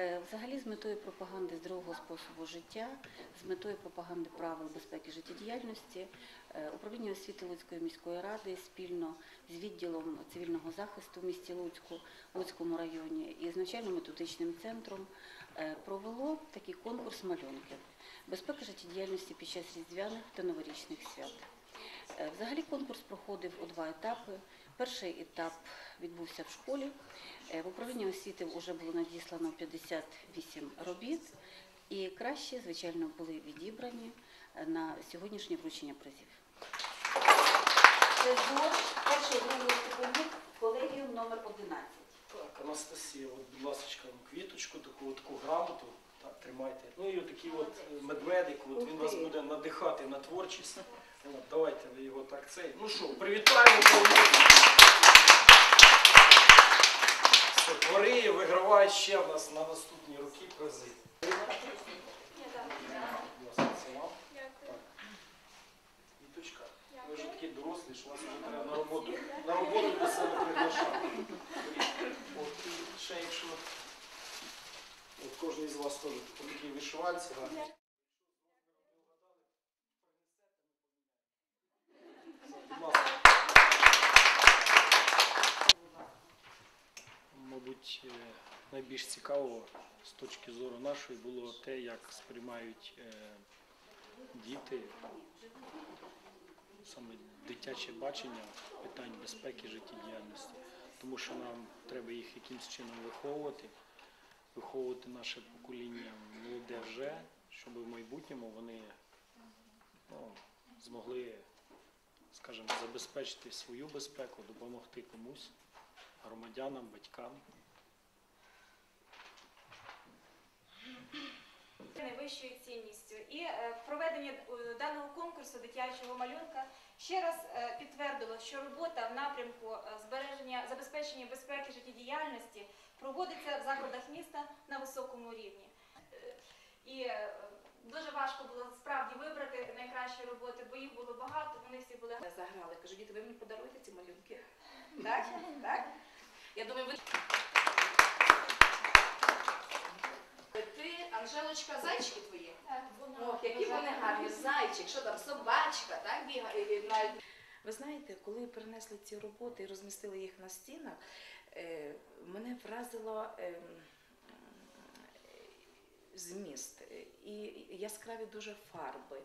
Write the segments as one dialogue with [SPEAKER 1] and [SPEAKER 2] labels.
[SPEAKER 1] Е, Взагалі, з метою пропаганди здорового способу життя, з метою пропаганди правил безпеки життєдіяльності, е, управління освіти Луцької міської ради спільно з відділом цивільного захисту в місті Луцьку, Луцькому районі і з навчально-методичним центром е, провело такий конкурс малюнків безпеки життєдіяльності під час різдвяних та новорічних свят. Е, Взагалі конкурс проходив у два етапи. Перший етап відбувся в школі. Е, В управлінні освіти вже було надіслано 58 робіт, і кращі, звичайно, були відібрані е, на сьогоднішнє вручення призів. Це ЗОЖ, перший другий ступенів, колегіум номер 11.
[SPEAKER 2] Так, Анастасія, от, будь ласка, квіточку, таку, таку грамоту. Так, тримайте. Ну і отакий от е, медведик, от, він вас буде надихати на творчість. От, давайте ви його так цей. Ну що, привітаємо твори вигравають ще в нас на наступні роки призи. Так. Віточка, ви ж такі дорослі, що вас вже треба на роботу, на роботу до себе приглашати. От, і ще якщо от кожен із вас теж ласка. Мабуть, е, найбільш цікаво з точки зору нашої було те, як сприймають е, діти саме дитяче бачення питань безпеки життєдіяльності, тому що нам треба їх якимось чином виховувати, виховувати наше покоління молоде вже, щоб в майбутньому вони ну, змогли, скажімо, забезпечити свою безпеку, допомогти комусь, громадянам, батькам.
[SPEAKER 3] Найвищою цінністю. І е, проведення е, даного конкурсу дитячого малюнка ще раз е, підтвердило, що робота в напрямку збереження забезпечення безпеки життєдіяльності проводиться в закладах міста на високому рівні. І дуже важко було справді вибрати найкращі роботи, бо їх було багато, вони всі були
[SPEAKER 4] Я заграла. Кажу, діти, ви мені подаруєте ці малюнки? Так? Так? Я думаю, ви. Анжелочка, зайчики твої? Ох, які вони гарні. Зайчик, що там, собачка, так бігає. навіть- Ви знаєте, коли принесли ці роботи і розмістили їх на стінах, е, мене вразило ем, зміст і яскраві дуже фарби.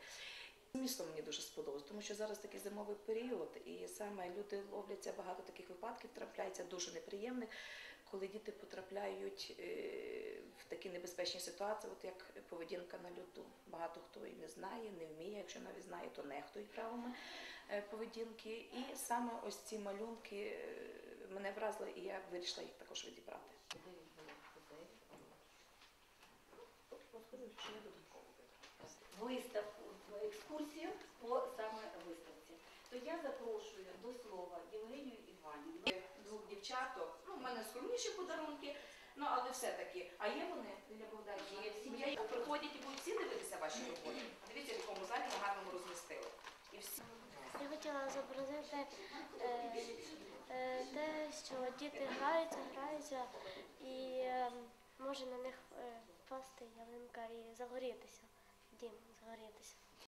[SPEAKER 4] Місто мені дуже сподобалось, тому що зараз такий зимовий період, і саме люди ловляться багато таких випадків, трапляється дуже неприємних, коли діти потрапляють е, такі небезпечні ситуації, от як поведінка на льоду. Багато хто і не знає, не вміє. Якщо навіть знає, то нехтують правилами е, поведінки. І саме ось ці малюнки е, мене вразили, і я вирішила їх також відібрати.
[SPEAKER 1] виставку, екскурсію по саме виставці. То я запрошую до слова Євгенію Іванівну.
[SPEAKER 4] Двох дівчаток, ну, в мене скромніші подарунки, ну але все-таки. А є вони для Богдані? Приходять і будуть всі дивитися ваші роботи. Дивіться, в якому залі ми гарному розмістили. І всі.
[SPEAKER 5] Я хотіла зобразити е, е, те, що діти граються, граються і е, може на них е, впасти ялинка і загорітися, дім загорітися.